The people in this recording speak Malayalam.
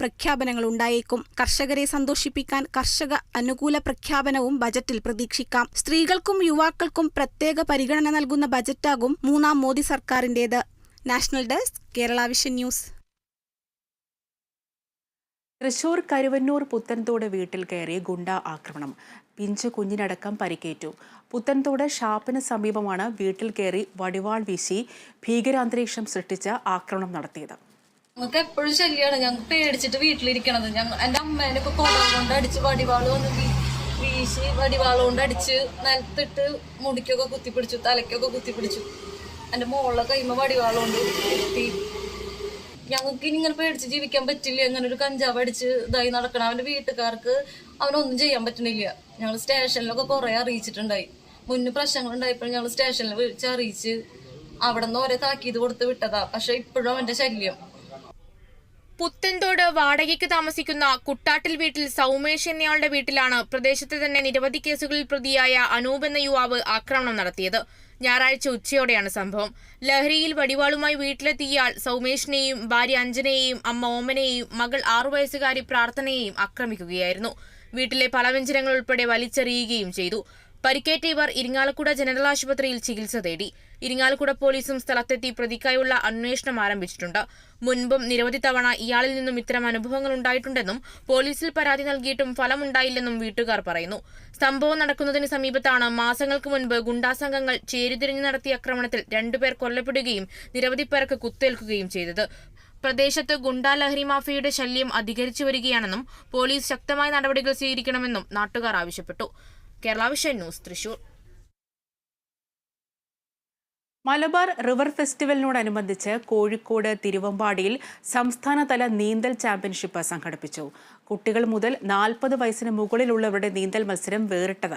പ്രഖ്യാപനങ്ങൾ ഉണ്ടായേക്കും. കർഷകരെ സന്തോഷിപ്പിക്കാൻ കർഷക അനുകൂല പ്രഖ്യാപനവും ബജറ്റിൽ പ്രതീക്ഷിക്കാം. സ്ത്രീകൾക്കും യുവാക്കൾക്കും പ്രത്യേക പരിഗണന നൽകുന്ന ബജറ്റാകും മൂന്നാം Modi സർക്കാരിന്റേത്. National desk Kerala vision news. Thrissur Karuvannur Puthanthode വീട്ടിൽ കയറി ഗുണ്ട ആക്രമണം. പിഞ്ച് കുഞ്ഞിനടക്കം പരിക്കേറ്റു. പുത്തൻതോട് ഷാപ്പിന് സമീപമാണ് വീട്ടിൽ കയറി വടിവാൾ വീശി ഭീകരാന്തരീക്ഷം സൃഷ്ടിച്ച് ആക്രമണം നടത്തിയത്. ഞങ്ങൾക്ക് എപ്പോഴും ശല്യമാണ് ഞങ്ങൾ പേടിച്ചിട്ട് വീട്ടിലിരിക്കണത്. ഞങ്ങൾ എന്റെ അമ്മേനൊക്കെ കൊട കൊണ്ട് അടിച്ച് വടിവാൾ വന്ന് വീശി വടിവാൾ കൊണ്ട് അടിച്ച് നിലത്തിട്ട് മുടിക്കൊക്കെ കുത്തിപ്പിടിച്ചു തലയ്ക്കൊക്കെ കുത്തിപ്പിടിച്ചു. എന്റെ മോളെ കൈമ വടിവാൾ കൊണ്ട് കുത്തി. ഞങ്ങൾക്ക് ഇനി ഇങ്ങനെ പേടിച്ച് ജീവിക്കാൻ പറ്റില്ല. ഇങ്ങനെ ഒരു കഞ്ചാവ് അടിച്ച് ഇതായി നടക്കണം അവന്റെ വീട്ടുകാർക്ക് അവനൊന്നും ചെയ്യാൻ പറ്റണില്ല. ഞങ്ങൾ സ്റ്റേഷനിലൊക്കെ കുറേ അറിയിച്ചിട്ടുണ്ടായി. മുന്നേ പ്രശ്നങ്ങൾ ഉണ്ടായപ്പോൾ ഞങ്ങൾ സ്റ്റേഷനിൽ വിളിച്ച് അറിയിച്ച് അവിടെ നിന്ന് ഓരോ താക്കീത് കൊടുത്ത് വിട്ടതാ. പക്ഷെ ഇപ്പോഴും അവന്റെ ശല്യം. പുത്തൻതോട് വാടകയ്ക്ക് താമസിക്കുന്ന കുട്ടാട്ടിൽ വീട്ടിൽ സൗമേഷ് എന്നയാളുടെ വീട്ടിലാണ് പ്രദേശത്തെ തന്നെ നിരവധി കേസുകളിൽ പ്രതിയായ അനൂപ് എന്ന യുവാവ് ആക്രമണം നടത്തിയത്. ഞായറാഴ്ച ഉച്ചയോടെയാണ് സംഭവം. ലഹരിയിൽ വടിവാളുമായി വീട്ടിലെത്തിയാൽ ഇയാൾ സൗമേഷിനെയും ഭാര്യ അഞ്ജനയെയും അമ്മ ഓമനെയും മകൾ ആറു വയസ്സുകാരി പ്രാർത്ഥനയെയും ആക്രമിക്കുകയായിരുന്നു. വീട്ടിലെ പലവ്യഞ്ജനങ്ങൾ ഉൾപ്പെടെ വലിച്ചെറിയുകയും ചെയ്തു. പരിക്കേറ്റ ഇവർ ഇരിങ്ങാലക്കുട ജനറൽ ആശുപത്രിയിൽ ചികിത്സ തേടി. ഇരിങ്ങാലക്കുട പോലീസും സ്ഥലത്തെത്തി പ്രതിക്കായുള്ള അന്വേഷണം ആരംഭിച്ചിട്ടുണ്ട്. മുൻപും നിരവധി തവണ ഇയാളിൽ നിന്നും ഇത്തരം അനുഭവങ്ങൾ ഉണ്ടായിട്ടുണ്ടെന്നും പോലീസിൽ പരാതി നൽകിയിട്ടും ഫലമുണ്ടായില്ലെന്നും വീട്ടുകാർ പറയുന്നു. സംഭവം നടക്കുന്നതിന് സമീപത്താണ് മാസങ്ങൾക്ക് മുൻപ് ഗുണ്ടാസംഘങ്ങൾ ചേരിതിരിഞ്ഞു നടത്തിയ ആക്രമണത്തിൽ രണ്ടുപേർ കൊല്ലപ്പെടുകയും നിരവധി പേർക്ക് കുത്തേൽക്കുകയും ചെയ്തത്. പ്രദേശത്ത് ഗുണ്ടാ ലഹരി മാഫിയയുടെ ശല്യം അധികരിച്ചു വരികയാണെന്നും പോലീസ് ശക്തമായ നടപടികൾ സ്വീകരിക്കണമെന്നും നാട്ടുകാർ ആവശ്യപ്പെട്ടു. Kerala vision news Thrissur. Malabar river ഫെസ്റ്റിവലിനോടനുബന്ധിച്ച് Kozhikode തിരുവമ്പാടിയിൽ സംസ്ഥാനതല നീന്തൽ ചാമ്പ്യൻഷിപ്പ് സംഘടിപ്പിച്ചു. കുട്ടികൾ മുതൽ നാൽപ്പത് വയസ്സിന് മുകളിലുള്ളവരുടെ നീന്തൽ മത്സരം വേറിട്ടത്